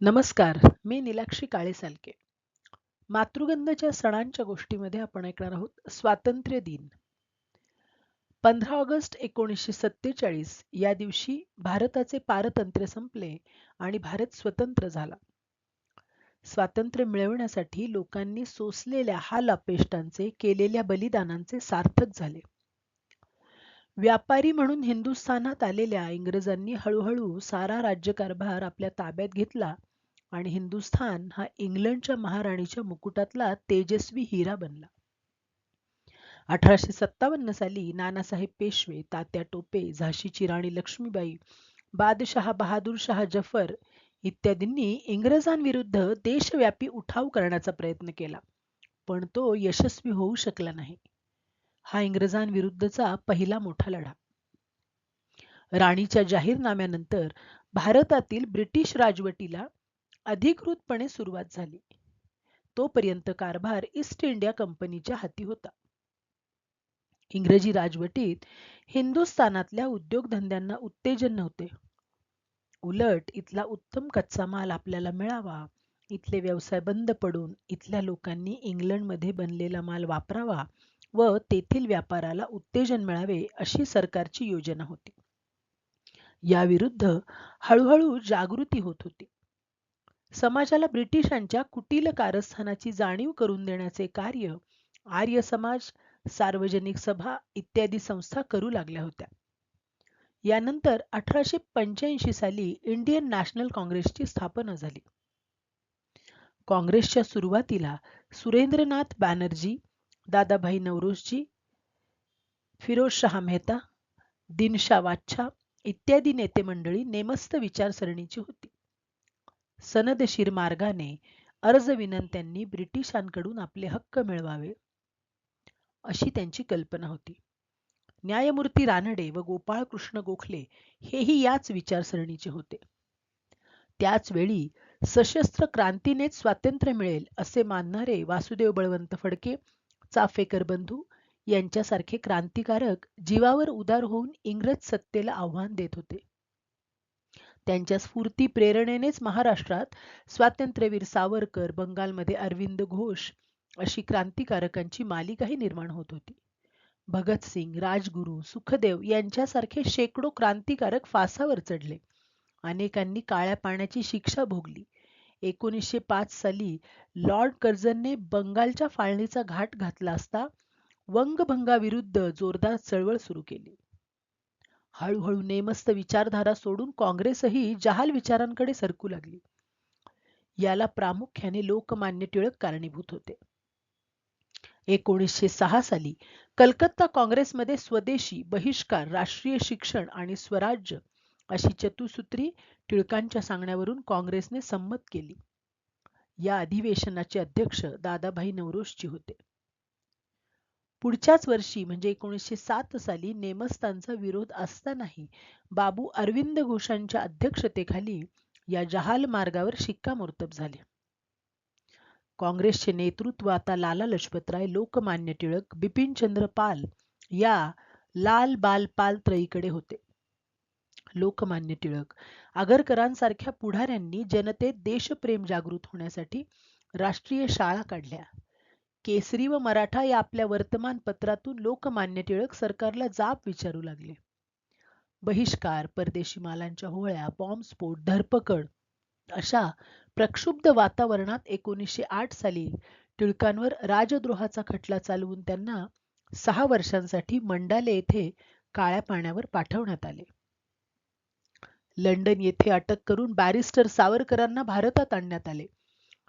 नमस्कार मी निलाक्षी काळे सालके सणांच्या गोष्टीमध्ये आपण ऐकणार आहोत स्वातंत्र्य दिन. पंधरा ऑगस्ट एकोणीसशे सत्तेचाळीस या दिवशी भारताचे पारतंत्र्य संपले आणि भारत स्वतंत्र झाला. स्वातंत्र्य मिळवण्यासाठी लोकांनी सोसलेल्या हा अपेष्टांचे केलेल्या बलिदानांचे सार्थक झाले. व्यापारी म्हणून हिंदुस्थानात आलेल्या इंग्रजांनी हळूहळू सारा राज्यकारभार आपल्या ताब्यात घेतला आणि हिंदुस्थान हा इंग्लंडच्या महाराणीच्या मुकुटातला तेजस्वी हिरा बनला. अठराशे सत्तावन्न साली नानासाहेब पेशवे तात्या टोपे झाशीची राणी लक्ष्मीबाई बादशहा बहादूर शहा जफर इत्यादींनी इंग्रजांविरुद्ध देशव्यापी उठाव करण्याचा प्रयत्न केला पण तो यशस्वी होऊ शकला नाही. हा इंग्रजांविरुद्धचा पहिला मोठा लढा. राणीच्या जाहीरनाम्यानंतर भारतातील ब्रिटिश राजवटीला अधिकृतपणे सुरुवात झाली. तोपर्यंत कारभार ईस्ट इंडिया कंपनीच्या हाती होता. इंग्रजी राजवटीत हिंदुस्थानातल्या उद्योगधंद्यांना उत्तेजन नव्हते. उलट इथला उत्तम कच्चा माल आपल्याला मिळावा इथले व्यवसाय बंद पडून इथल्या लोकांनी इंग्लंडमध्ये बनलेला माल वापरावा व तेथील व्यापाराला उत्तेजन मिळावे अशी सरकारची योजना होती. याविरुद्ध हळूहळू जागृती होत होती. समाजाला ब्रिटिशांच्या कुटील कारस्थानाची जाणीव करून देण्याचे कार्य आर्य समाज सार्वजनिक सभा इत्यादी संस्था करू लागल्या होत्या. यानंतर अठराशे पंच्याऐंशी साली इंडियन नॅशनल काँग्रेसची स्थापना झाली. काँग्रेसच्या सुरुवातीला सुरेंद्रनाथ बॅनर्जी दादाभाई नवरोजी फिरोज शहा मेहता दिनशा वाच्छा इत्यादी नेते मंडळी नेमस्त विचारसरणीची होती. सनदशीर मार्गाने अर्ज विनंत्यांनी ब्रिटिशांकडून आपले हक्क मिळवावे अशी त्यांची कल्पना होती. न्यायमूर्ती रानडे व गोपाळ कृष्ण गोखले हेही याच विचारसरणीचे होते. त्याच वेळी सशस्त्र क्रांतीनेच स्वातंत्र्य मिळेल असे मानणारे वासुदेव बळवंत फडके चाफेकर बंधू यांच्यासारखे क्रांतिकारक जीवावर उदार होऊन इंग्रज सत्तेला आव्हान देत होते. त्यांच्या स्फूर्ती प्रेरणेनेच महाराष्ट्रात स्वातंत्र्यवीर सावरकर बंगालमध्ये अरविंद घोष अशी क्रांतिकारकांची मालिकाही निर्माण होत होती. भगतसिंग राजगुरू सुखदेव यांच्यासारखे शेकडो क्रांतिकारक फासावर चढले. अनेकांनी काळ्या पाण्याची शिक्षा भोगली. एकोणीसशे पाच साली लॉर्ड कर्जनने बंगालच्या फाळणीचा घाट घातला असता वंगभंगाविरुद्ध जोरदार चळवळ सुरू केली. हळूहळू नेमस्त विचारधारा सोडून काँग्रेसही जहाल विचारांकडे सरकू लागली. याला प्रामुख्याने लोकमान्य टिळक कारणीभूत होते. एकोणीसशे सहा साली कलकत्ता काँग्रेसमध्ये स्वदेशी बहिष्कार राष्ट्रीय शिक्षण आणि स्वराज्य अशी चतुसूत्री टिळकांच्या सांगण्यावरून काँग्रेसने संमत केली. या अधिवेशनाचे अध्यक्ष दादाभाई नवरोजची होते. पुढच्याच वर्षी म्हणजे एकोणीसशे सात साली नेमस्तांचा विरोध असतानाही बाबू अरविंद घोषांच्या अध्यक्षतेखाली या जहाल मार्गावर शिक्कामोर्तब झाले. काँग्रेसचे नेतृत्व आता लाला लजपतराय लोकमान्य टिळक बिपिनचंद्र पाल या लाल बाल पाल त्रयीकडे होते. लोकमान्य टिळक आगरकरांसारख्या पुढाऱ्यांनी जनतेत देशप्रेम जागृत होण्यासाठी राष्ट्रीय शाळा काढल्या. केसरी व मराठा या आपल्या वर्तमानपत्रातून लोकमान्य टिळक सरकारला जाब विचारू लागले. बहिष्कार परदेशी मालांच्या होळ्या बॉम्बस्फोट धरपकड अशा प्रक्षुब्ध वातावरणात एकोणीसशे आठ साली टिळकांवर राजद्रोहाचा खटला चालवून त्यांना सहा वर्षांसाठी मंडाले येथे काळ्या पाण्यावर पाठवण्यात आले. लंडन येथे अटक करून बॅरिस्टर सावरकरांना भारतात आणण्यात आले.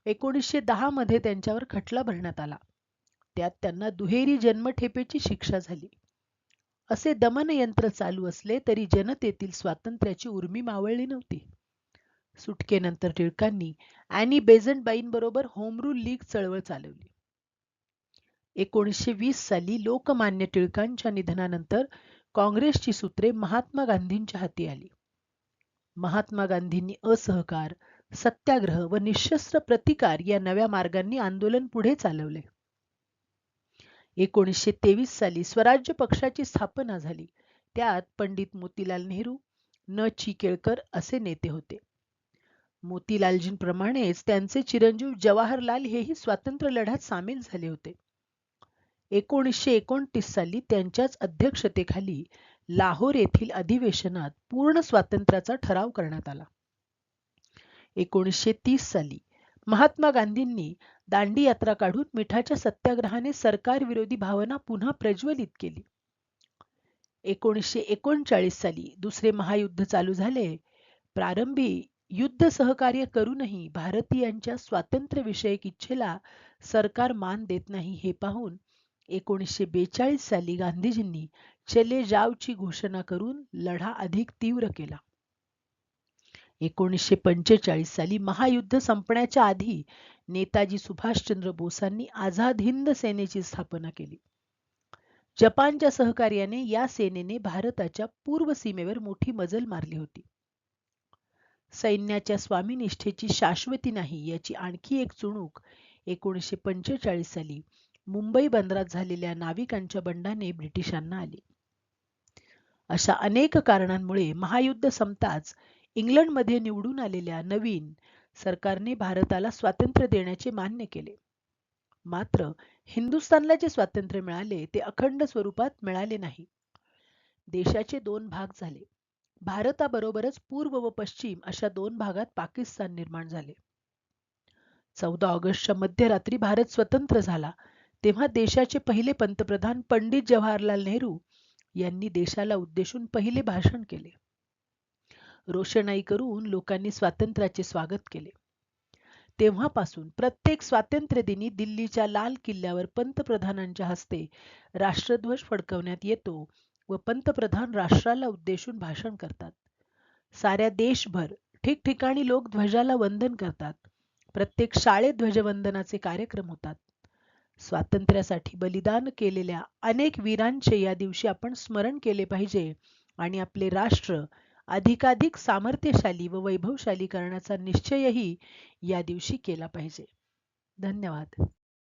एकोणीसशे दहा मध्ये त्यांच्यावर खटला भरण्यात आला. त्यात त्यांना दुहेरी जन्मठेपेची शिक्षा झाली. असे दमन यंत्र चालू असले तरी जनतेतील स्वातंत्र्याची उर्मी मावळली नव्हती. सुटकेनंतर टिळकांनी अॅनी बेझंटबाईंबरोबर होमरूल लीग चळवळ चालवली. एकोणीसशे वीस साली लोकमान्य टिळकांच्या निधनानंतर काँग्रेसची सूत्रे महात्मा गांधींच्या हाती आली. महात्मा गांधींनी असहकार सत्याग्रह व निशस्त्र प्रतिकार या नव्या मार्गांनी आंदोलन पुढे चालवले. एकोणीसशे तेवीस साली स्वराज्य पक्षाची स्थापना झाली. त्यात पंडित मोतीलाल नेहरू न चिकेळकर असे नेते होते. मोतीलालजींप्रमाणेच त्यांचे चिरंजीव जवाहरलाल हेही स्वातंत्र्य लढ्यात सामील झाले होते. एकोणीसशे एकोणतीस साली त्यांच्याच अध्यक्षतेखाली लाहोर येथील अधिवेशनात पूर्ण स्वातंत्र्याचा ठराव करण्यात आला. एकोणीसशे तीस साली महात्मा गांधींनी दांडी यात्रा काढून मिठाच्या सत्याग्रहाने सरकार विरोधी भावना पुन्हा प्रज्वलित केली. एकोणीसशे एकोणचाळीस साली दुसरे महायुद्ध चालू झाले. प्रारंभी युद्ध सहकार्य करूनही भारतीयांच्या स्वातंत्र्यविषयक इच्छेला सरकार मान देत नाही हे पाहून एकोणीसशे बेचाळीस साली गांधीजींनी चले जावची घोषणा करून लढा अधिक तीव्र केला. एकोणीसशे पंचेचाळीस साली महायुद्ध संपण्याच्या आधी नेताजी सुभाषचंद्र बोसांनी आझाद हिंद सेनेची स्थापना केली. जपानच्या सहकार्याने या सेनेने भारताच्या पूर्व सीमेवर मोठी मजल मारली होती. सैन्याच्या स्वामीनिष्ठेची शाश्वती नाही याची आणखी एक चुणूक एकोणीसशे पंचेचाळीस साली मुंबई बंदरात झालेल्या नाविकांच्या बंडाने ब्रिटिशांना आली. अशा अनेक कारणांमुळे महायुद्ध संपताच इंग्लंडमध्ये निवडून आलेल्या नवीन सरकारने भारताला स्वातंत्र्य देण्याचे मान्य केले. मात्र हिंदुस्थानला जे स्वातंत्र्य मिळाले ते अखंड स्वरूपात मिळाले नाही. देशाचे दोन भाग झाले. भारताबरोबरच पूर्व व पश्चिम अशा दोन भागात पाकिस्तान निर्माण झाले. चौदा ऑगस्टच्या मध्यरात्री भारत स्वतंत्र झाला तेव्हा देशाचे पहिले पंतप्रधान पंडित जवाहरलाल नेहरू यांनी देशाला उद्देशून पहिले भाषण केले. रोषणाई करून लोकांनी स्वातंत्र्याचे स्वागत केले. तेव्हापासून प्रत्येक स्वातंत्र्य दिनी दिल्लीच्या लाल किल्ल्यावर पंतप्रधानांच्या हस्ते राष्ट्रध्वज फडकवण्यात येतो व पंतप्रधान राष्ट्राला उद्देशून भाषण करतात. साऱ्या देशभर ठिकठिकाणी लोक ध्वजाला वंदन करतात. प्रत्येक शाळेत ध्वजवंदनाचे कार्यक्रम होतात. स्वातंत्र्यासाठी बलिदान केलेल्या अनेक वीरांचे या दिवशी आपण स्मरण केले पाहिजे आणि आपले राष्ट्र अधिकाधिक सामर्थ्यशाली व वैभवशाली करण्याचा निश्चयही या दिवशी केला पाहिजे. धन्यवाद.